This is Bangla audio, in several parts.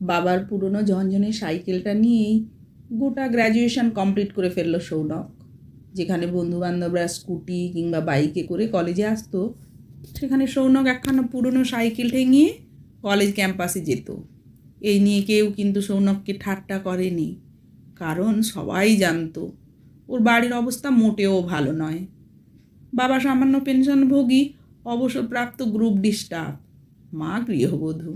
বাবার পুরনো ঝনঝনে সাইকেলটা নিয়েই গোটা গ্র্যাজুয়েশন কমপ্লিট করে ফেলল সৌনক। যেখানে বন্ধুবান্ধবরা স্কুটি কিংবা বাইকে করে কলেজে আসতো, সেখানে সৌনক একখানা পুরনো সাইকেল ঠেঙিয়ে কলেজ ক্যাম্পাসে যেত। এই নিয়ে কেউ কিন্তু সৌনককে ঠাট্টা করেনি, কারণ সবাই জানতো, ওর বাড়ির অবস্থা মোটেও ভালো নয়। বাবা সামান্য পেনশনভোগী অবসরপ্রাপ্ত গ্রুপ ডি স্টাফ মা গৃহবধূ।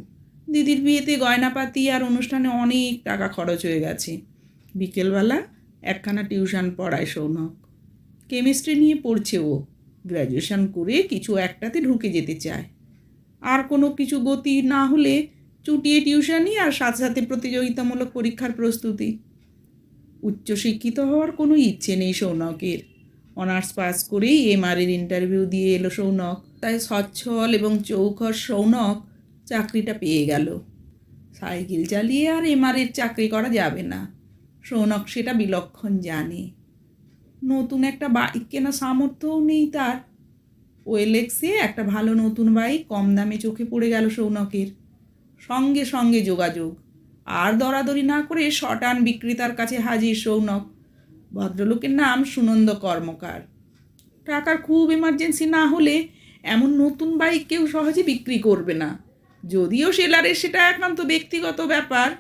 দিদির বিয়েতে গয়নাপাতি আর অনুষ্ঠানে অনেক টাকা খরচ হয়ে গেছে। বিকেলবেলা একখানা টিউশন পড়ায় সৌনক। কেমিস্ট্রি নিয়ে পড়ছে ও। গ্র্যাজুয়েশন করে কিছু একটাতে ঢুকে যেতে চায়। আর কোনো কিছু গতি না হলে চুটিয়ে টিউশনই আর সাথে সাথে প্রতিযোগিতামূলক পরীক্ষার প্রস্তুতি। উচ্চশিক্ষিত হওয়ার কোনো ইচ্ছে নেই সৌনকের। অনার্স পাস করেই এমআরের ইন্টারভিউ দিয়ে এলো সৌনক। তাই সচ্ছল এবং চৌখর সৌনক চাকরিটা পেয়ে গেল। সাইকেল চালিয়ে আর এমআরের চাকরি করা যাবে না। সৌনক সেটা বিলক্ষণ জানে। নতুন একটা বাইক কেনা সামর্থ্যও নেই তার। ওয়েলেক্সে একটা ভালো নতুন বাইক কম দামে চোখে পড়ে গেল সৌনকের। সঙ্গে সঙ্গে যোগাযোগ। আর দরাদরি না করে শটান বিক্রেতার কাছে হাজির সৌনক। ভদ্রলোকের নাম সুনন্দ কর্মকার। টাকার খুব এমার্জেন্সি না হলে এমন নতুন বাইক কেউ সহজে বিক্রি করবে না। যদিও সেলারের সেটা একান্ত ব্যক্তিগত ব্যাপার,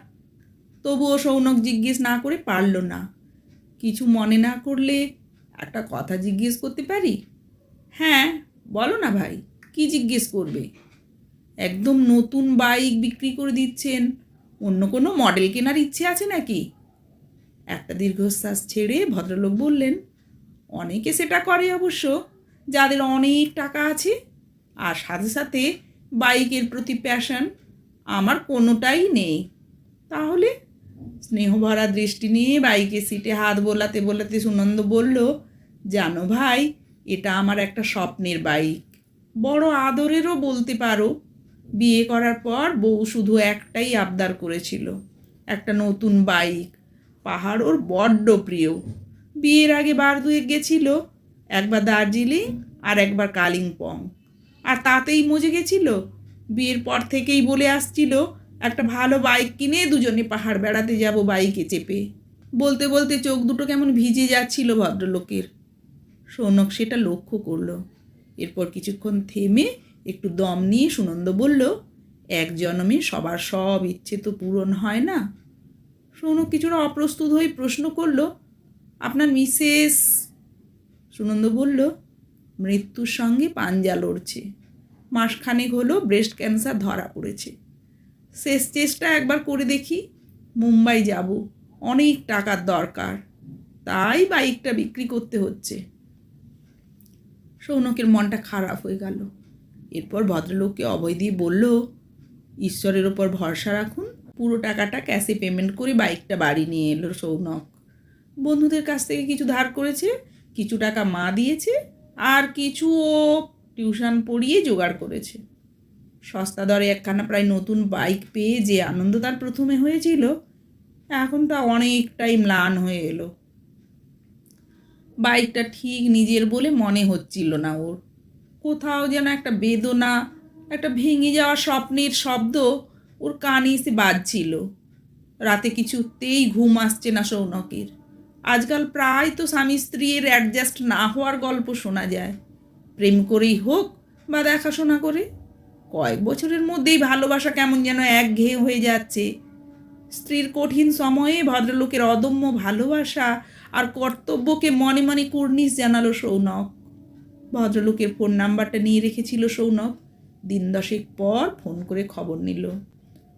তবুও সৌনক জিজ্ঞেস না করে পারল না। কিছু মনে না করলে একটা কথা জিজ্ঞেস করতে পারি? হ্যাঁ বলো না ভাই, কি জিজ্ঞেস করবে? একদম নতুন বাইক বিক্রি করে দিচ্ছেন, অন্য কোনো মডেল কেনার ইচ্ছে আছে নাকি? একটা দীর্ঘশ্বাস ছেড়ে ভদ্রলোক বললেন, অনেকে সেটা করে অবশ্য, যাদের অনেক টাকা আছে, আর সাথে সাথে বাইকের প্রতি প্যাশন আমার কোনোটাই নেই। তাহলে স্নেহভরা দৃষ্টি নিয়ে বাইকের সিটে হাত বোলাতে বোলাতে সুনন্দ বলল, জানো ভাই, এটা আমার একটা স্বপ্নের বাইক। বড় আদরেরও বলতে পারো, বিয়ে করার পর বউ শুধু একটাই আবদার করেছিল, একটা নতুন বাইক। পাহাড় ওর বড্ড প্রিয়। বিয়ের আগে বার দুয়েক গেছিল, একবার দার্জিলিং আর একবার কালিম্পং। আর তাতেই মজে গেছিল। বিয়ের পর থেকেই বলে আসছিল, একটা ভালো বাইক কিনে দুজনে পাহাড় বেড়াতে যাব বাইকে চেপে। বলতে বলতে চোখ দুটো কেমন ভিজে যাচ্ছিল ভদ্রলোকের। সৌনক সেটা লক্ষ্য করল। এরপর কিছুক্ষণ থেমে একটু দম নিয়ে সুনন্দ বলল, এক জন্মে সবার সব ইচ্ছে তো পূরণ হয় না? সৌনক কিছুটা অপ্রস্তুত হয়ে প্রশ্ন করল, আপনার মিসেস? সুনন্দ বলল মৃত্যুর সঙ্গে পাঞ্জা লড়ছে। মাসখানেক হলো ব্রেস্ট ক্যান্সার ধরা পড়েছে। শেষ চেষ্টা একবার করে দেখি, মুম্বাই যাব, অনেক টাকার দরকার। তাই বাইকটা বিক্রি করতে হচ্ছে। সৌনকের মনটা খারাপ হয়ে গেল। এরপর ভদ্রলোককে অভয় দিয়ে বলল, ঈশ্বরের ওপর ভরসা রাখুন, পুরো টাকাটা ক্যাশে পেমেন্ট করে বাইকটা বাড়ি নিয়ে এলো সৌনক। বন্ধুদের কাছ থেকে কিছু ধার করেছে, কিছু টাকা মা দিয়েছে আর কিছু ও টিউশন পড়িয়ে জোগাড় করেছে। সস্তা দরে একখানা প্রায় নতুন বাইক পেয়ে যে আনন্দ তার প্রথমে হয়েছিল, এখন তা অনেকটাই ম্লান হয়ে এলো। বাইকটা ঠিক নিজের বলে মনে হচ্ছিল না ওর। কোথাও যেন একটা বেদনা, একটা ভেঙে যাওয়া স্বপ্নের শব্দ ওর কানে এসে বাজছিল। রাতে কিছুতেই ঘুম আসছে না সৌনকের। আজকাল প্রায় তো স্বামী স্ত্রীর অ্যাডজাস্ট না হওয়ার গল্প শোনা যায়। প্রেম করেই হোক বা দেখাশোনা করে, কয়েক বছরের মধ্যেই ভালোবাসা কেমন যেন একঘেয়ে হয়ে যাচ্ছে। স্ত্রীর কঠিন সময়ে ভদ্রলোকের অদম্য ভালোবাসা আর কর্তব্যকে মনে মনে কুর্নিশ জানালো সৌনক। ভদ্রলোকের ফোন নাম্বারটা নিয়ে রেখেছিল সৌনক। দিন দশেক পর ফোন করে খবর নিল।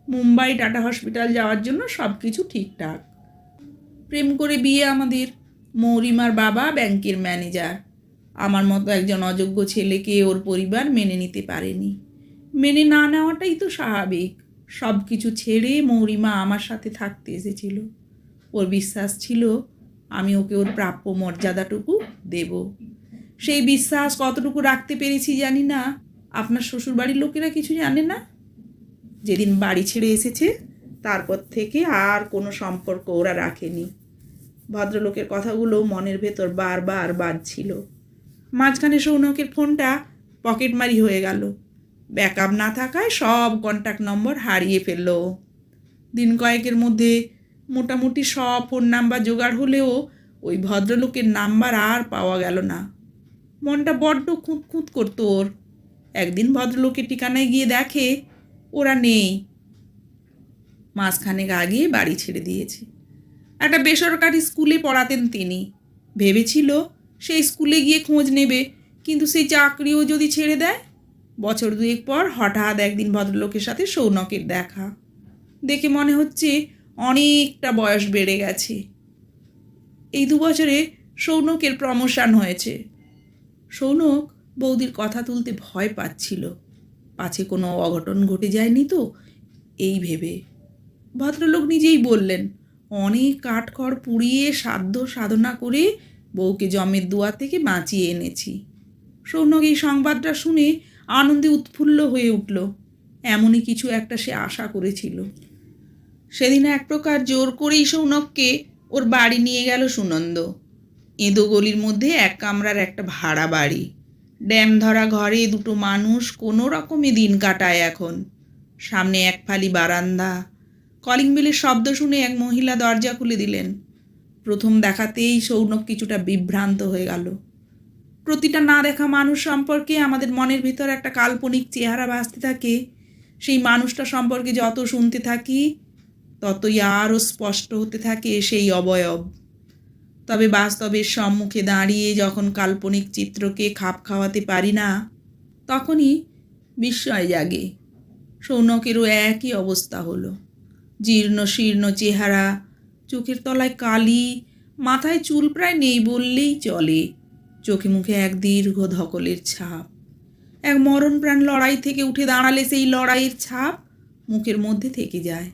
মুম্বাই টাটা হসপিটাল যাওয়ার জন্য সব কিছু ঠিকঠাক। প্রেম করে বিয়ে আমাদের। মৌরিমার বাবা ব্যাংকের ম্যানেজার। আমার মতো একজন অযোগ্য ছেলেকে ওর পরিবার মেনে নিতে পারেনি। মেনে না নেওয়াটাই তো স্বাভাবিক। সব কিছু ছেড়ে মৌরিমা আমার সাথে থাকতে এসেছিল। ওর বিশ্বাস ছিল আমি ওকে ওর প্রাপ্য মর্যাদাটুকু দেব। সেই বিশ্বাস কতটুকু রাখতে পেরেছি জানি না। আপনার শ্বশুরবাড়ির লোকেরা কিছু জানে না? যেদিন বাড়ি ছেড়ে এসেছে তারপর থেকে আর কোনো সম্পর্ক ওরা রাখেনি। ভদ্রলোকের কথাগুলো মনের ভেতর বারবার বাজছিল। মাঝখানে সৌনকের ফোনটা পকেটমারি হয়ে গেল। ব্যাকআপ না থাকায় সব কন্ট্যাক্ট নম্বর হারিয়ে ফেলল। দিন কয়েকের মধ্যে মোটামুটি সব ফোন নাম্বার জোগাড় হলেও ওই ভদ্রলোকের নাম্বার আর পাওয়া গেল না। মনটা বড্ড খুঁত খুঁত করতো ওর। একদিন ভদ্রলোকের ঠিকানায় গিয়ে দেখে, ওরা নেই। মাসখানেক আগে বাড়ি ছেড়ে দিয়েছে। একটা বেসরকারি স্কুলে পড়াতেন তিনি। ভেবেছিল সেই স্কুলে গিয়ে খোঁজ নেবে, কিন্তু সেই চাকরিও যদি ছেড়ে দেয়, বছর দুয়েক পর হঠাৎ একদিন ভদ্রলোকের সাথে সৌনকের দেখা। দেখে মনে হচ্ছে অনেকটা বয়স বেড়ে গেছে। এই দু বছরে সৌনকের প্রমোশন হয়েছে। সৌনক বৌদির কথা তুলতে ভয় পাচ্ছিল। পাছে কোনো অঘটন ঘটে যায়নি তো, এই ভেবে। ভদ্রলোক নিজেই বললেন, অনেক কাঠখড় পুড়িয়ে সাধ্য সাধনা করে বউকে জমের দুয়ার থেকে বাঁচিয়ে এনেছি। সৌনক এই সংবাদটা শুনে আনন্দে উৎফুল্ল হয়ে উঠল। এমনই কিছু একটা সে আশা করেছিল। সেদিন এক প্রকার জোর করেই সৌনককে ওর বাড়ি নিয়ে গেল সুনন্দ। এঁদো গলির মধ্যে এক কামরার একটা ভাড়া বাড়ি। ড্যাম ধরা ঘরে দুটো মানুষ কোনো রকমে দিন কাটায় এখন। সামনে এক ফালি বারান্দা কলিং বেলের শব্দ শুনে এক মহিলা দরজা খুলে দিলেন। প্রথম দেখাতেই সৌনক কিছুটা বিভ্রান্ত হয়ে গেল। প্রতিটা না দেখা মানুষ সম্পর্কে আমাদের মনের ভিতর একটা কাল্পনিক চেহারা ভাসতে থাকে। সেই মানুষটা সম্পর্কে যত শুনতে থাকি, ততই আরও স্পষ্ট হতে থাকে সেই অবয়ব। তবে বাস্তবের সম্মুখে দাঁড়িয়ে যখন কাল্পনিক চিত্রকে খাপ খাওয়াতে পারি না, তখনই বিস্ময় জাগে। সৌনকেরও একই অবস্থা হলো। জীর্ণ শীর্ণ চেহারা, চোখের তলায় কালি, মাথায় চুল প্রায় নেই বললেই চলে, চোখে মুখে এক দীর্ঘ ধকলের ছাপ। এক মরণ প্রাণ লড়াই থেকে উঠে দাঁড়ালে সেই লড়াইয়ের ছাপ মুখের মধ্যে থেকে যায়।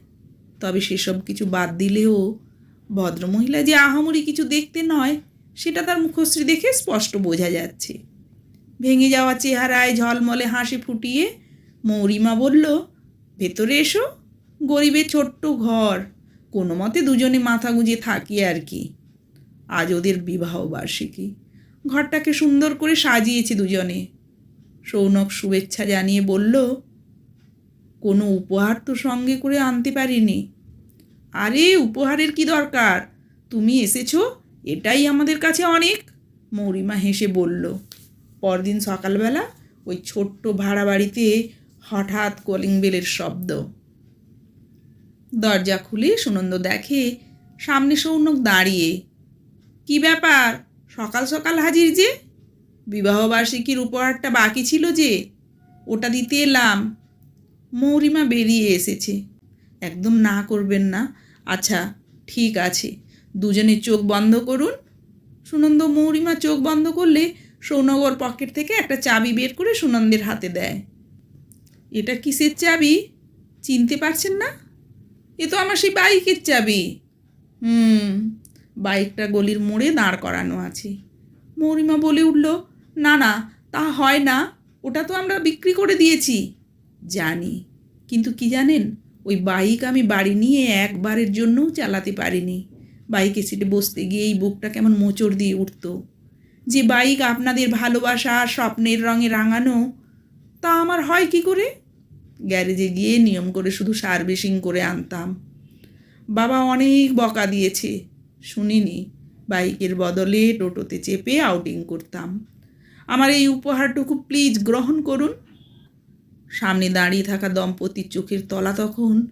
তবে সেসব কিছু বাদ দিলেও ভদ্রমহিলা যে আহামরি কিছু দেখতে নয়, সেটা তার মুখশ্রী দেখে স্পষ্ট বোঝা যাচ্ছে। ভেঙে যাওয়া চেহারায় ঝলমলে হাসি ফুটিয়ে মৌরিমা বলল, ভেতরে এসো। গরিবের ছোট্ট ঘর। কোনো মতে দুজনে মাথা গুঁজে থাকি আর কি। আজ ওদের বিবাহ বার্ষিকী। ঘরটাকে সুন্দর করে সাজিয়েছে দুজনে। সৌনক শুভেচ্ছা জানিয়ে বলল, কোনো উপহার তো সঙ্গে করে আনতে পারিনি? আরে, উপহারের কি দরকার? তুমি এসেছ? এটাই আমাদের কাছে অনেক। মৌরিমা হেসে বলল। পরদিন সকালবেলা ওই ছোট্ট ভাড়া বাড়িতে হঠাৎ কলিং বেলের শব্দ। দরজা খুলে সুনন্দ দেখে, সামনে সৌনক দাঁড়িয়ে, কি ব্যাপার? সকাল সকাল হাজির যে? বিবাহবার্ষিকীর উপহারটা বাকি ছিল যে? ওটা দিতে এলাম। মৌরিমা বেরিয়ে এসেছে। একদম না করবেন না। আচ্ছা ঠিক আছে। দুজনে চোখ বন্ধ করুন। সুনন্দ মৌরিমা চোখ বন্ধ করলে সৌনগর পকেট থেকে একটা চাবি বের করে সুনন্দের হাতে দেয়। এটা কিসের চাবি? চিনতে পারছেন না? এ তো আমার সেই বাইকের চাবি। হুম, বাইকটা গলির মোড়ে দাঁড় করানো আছে। মৌরিমা বলে উঠল, না না, তা হয় না, ওটা তো আমরা বিক্রি করে দিয়েছি। জানি, কিন্তু কি জানেন, ওই বাইক আমি বাড়ি নিয়ে একবারের জন্যও চালাতে পারিনি। বাইকে সিটে বসতে গিয়ে এই বুকটা কেমন মোচড় দিয়ে উঠত। যে বাইক আপনাদের ভালোবাসা, স্বপ্নের রঙে রাঙানো, তা আমার হয় কি করে? গ্যারেজে গিয়ে নিয়ম করে শুধু সার্ভিসিং করে আনতাম। বাবা অনেক বকা দিয়েছে। শুনিনি, বাইকের বদলে টোটোতে চেপে আউটিং করতাম। আমার এই উপহারটুকু প্লিজ গ্রহণ করুন। সামনে দাঁড়িয়ে থাকা দম্পতির চোখের তলা তখন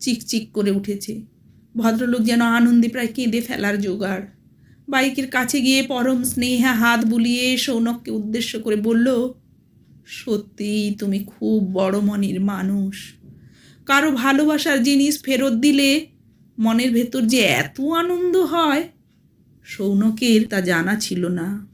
চিকচিক করে উঠেছে। ভদ্রলোক যেন আনন্দে প্রায় কেঁদে ফেলার জোগাড়। বাইকের কাছে গিয়ে পরম স্নেহা হাত বুলিয়ে সৌনককে উদ্দেশ্য করে বলল সত্যিই তুমি খুব বড় মনের মানুষ। কারও ভালোবাসার জিনিস ফেরত দিলে মনের ভেতর যে এত আনন্দ হয়, সৌনকের তা জানা ছিল না।